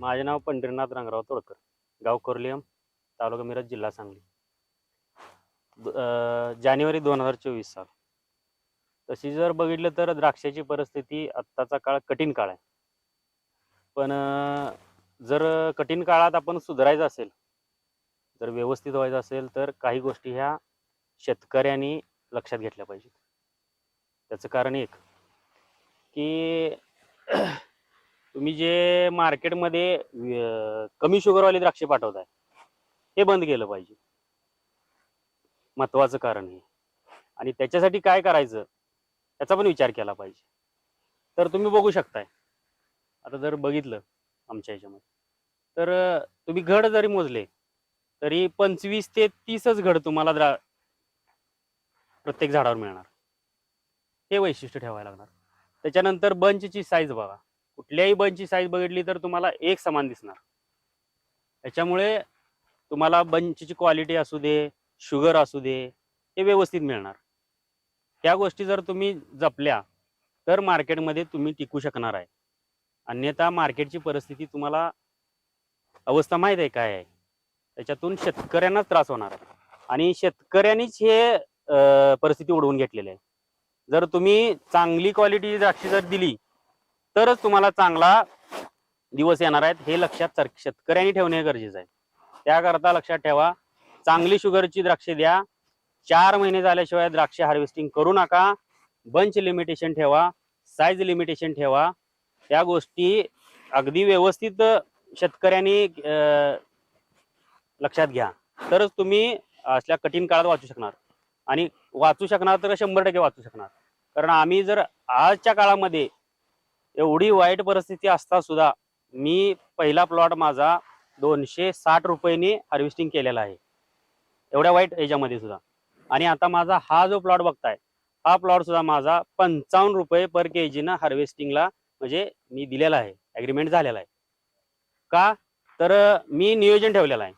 माझे नाव पंढरीनाथ रंगराव तोडकर गाव कोर्लियम तालुका मिरज जिल्हा सांगली. जानेवारी दोन हजार चोवीस साल. तशी जर बघितलं तर द्राक्षाची परिस्थिती आत्ताचा काळ कठीण काळ आहे. पण जर कठीण काळात आपण सुधारायचं असेल जर व्यवस्थित व्हायचं असेल तर काही गोष्टी ह्या शेतकऱ्यांनी लक्षात घेतल्या पाहिजेत. त्याचं कारण एक की तुम्ही जे मार्केटमध्ये कमी शुगरवाले द्राक्षे पाठवताय हे बंद केलं पाहिजे. महत्वाचं कारण हे. आणि त्याच्यासाठी काय करायचं त्याचा पण विचार केला पाहिजे. तर तुम्ही बघू शकताय. आता जर बघितलं आमच्या ह्याच्यामध्ये तर तुम्ही घड जरी मोजले तरी पंचवीस ते तीसच घड तुम्हाला द्रा प्रत्येक झाडावर मिळणार. हे वैशिष्ट्य ठेवायला लागणार. त्याच्यानंतर बंचची साईज बघा. कुठल्याही बंचची साईज बघितली तर तुम्हाला एक समान दिसणार. त्याच्यामुळे तुम्हाला बंचची क्वालिटी असू दे शुगर असू दे हे व्यवस्थित मिळणार. त्या गोष्टी जर तुम्ही जपल्या तर मार्केटमध्ये तुम्ही टिकू शकणार आहे. अन्यथा मार्केटची परिस्थिती तुम्हाला अवस्था माहीत आहे काय आहे? त्याच्यातून शेतकऱ्यांनाच त्रास होणार आहे. आणि शेतकऱ्यांनीच हे परिस्थिती ओढवून घेतलेली आहे. जर तुम्ही चांगली क्वालिटी द्राक्षी जर दिली तरच तुम्हाला चांगला दिवस येणार आहेत. हे लक्षात शेतकऱ्यांनी ठेवणे गरजेचं आहे. त्याकरता लक्षात ठेवा चांगली शुगरची द्राक्षे द्या. चार महिने झाल्याशिवाय द्राक्षे हार्वेस्टिंग करू नका. बंच लिमिटेशन ठेवा साईज लिमिटेशन ठेवा. त्या गोष्टी अगदी व्यवस्थित शेतकऱ्यांनी लक्षात घ्या. तरच तुम्ही असल्या कठीण काळात वाचू शकणार. आणि वाचू शकणार तर शंभर टक्के वाचू शकणार. कारण आम्ही जर आजच्या काळामध्ये एवढी वाईट परिस्थिती असता सुद्धा मी पहिला प्लॉट माझा दोनशे साठ रुपयेनी हार्वेस्टिंग केलेला आहे. एवढ्या वाईट ह्याच्यामध्ये सुद्धा. आणि आता माझा हा जो प्लॉट बघताय हा प्लॉट सुद्धा माझा पंचावन्न रुपये पर के जीनं हार्वेस्टिंगला म्हणजे मी दिलेला आहे. ॲग्रीमेंट झालेला आहे. का? तर मी नियोजन ठेवलेलं आहे.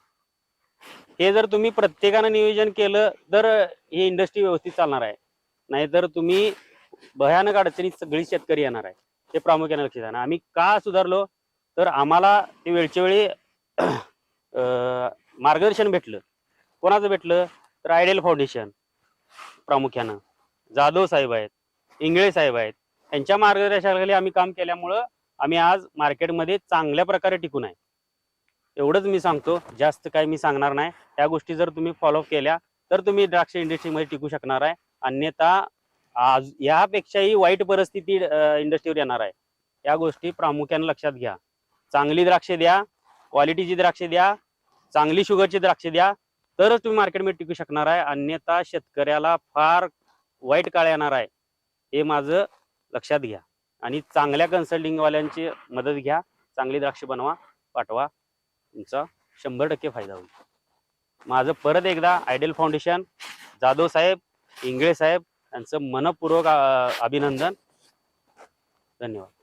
हे जर तुम्ही प्रत्येकानं नियोजन केलं तर ही इंडस्ट्री व्यवस्थित चालणार आहे. नाहीतर तुम्ही भयानक अडचणीत सगळी शेतकरी येणार आहे. ते प्रामुख्याने लक्षात आहे. आम्ही का सुधारलो? तर आम्हाला ते वेळच्या वेळी मार्गदर्शन भेटलं. कोणाचं भेटलं? तर आयडियल फाउंडेशन प्रामुख्यानं. जाधव साहेब आहेत इंगळे साहेब आहेत. यांच्या मार्गदर्शनाखाली आम्ही काम केल्यामुळं आम्ही आज मार्केटमध्ये चांगल्या प्रकारे टिकून आहे. एवढंच मी सांगतो. जास्त काही मी सांगणार नाही. त्या गोष्टी जर तुम्ही फॉलो केल्या तर तुम्ही द्राक्ष इंडस्ट्रीमध्ये टिकू शकणार आहे. अन्यथा आज यापेक्षाही वाईट परिस्थिती इंडस्ट्रीवर येणार आहे. या गोष्टी प्रामुख्याने लक्षात घ्या. चांगली द्राक्षे द्या क्वालिटीची द्राक्षे द्या चांगली शुगरची द्राक्षे द्या तरच तुम्ही मार्केटमध्ये टिकू शकणार आहे. अन्यथा शेतकऱ्याला फार वाईट काळ येणार आहे. हे माझं लक्षात घ्या. आणि चांगल्या कन्सल्टिंगवाल्यांची मदत घ्या. चांगली द्राक्षे बनवा पाठवा. तुमचा शंभर टक्के फायदा होईल. माझं परत एकदा आयडियल फाउंडेशन जाधव साहेब इंगळे साहेब त्यांचं मनपूर्वक अभिनंदन. धन्यवाद.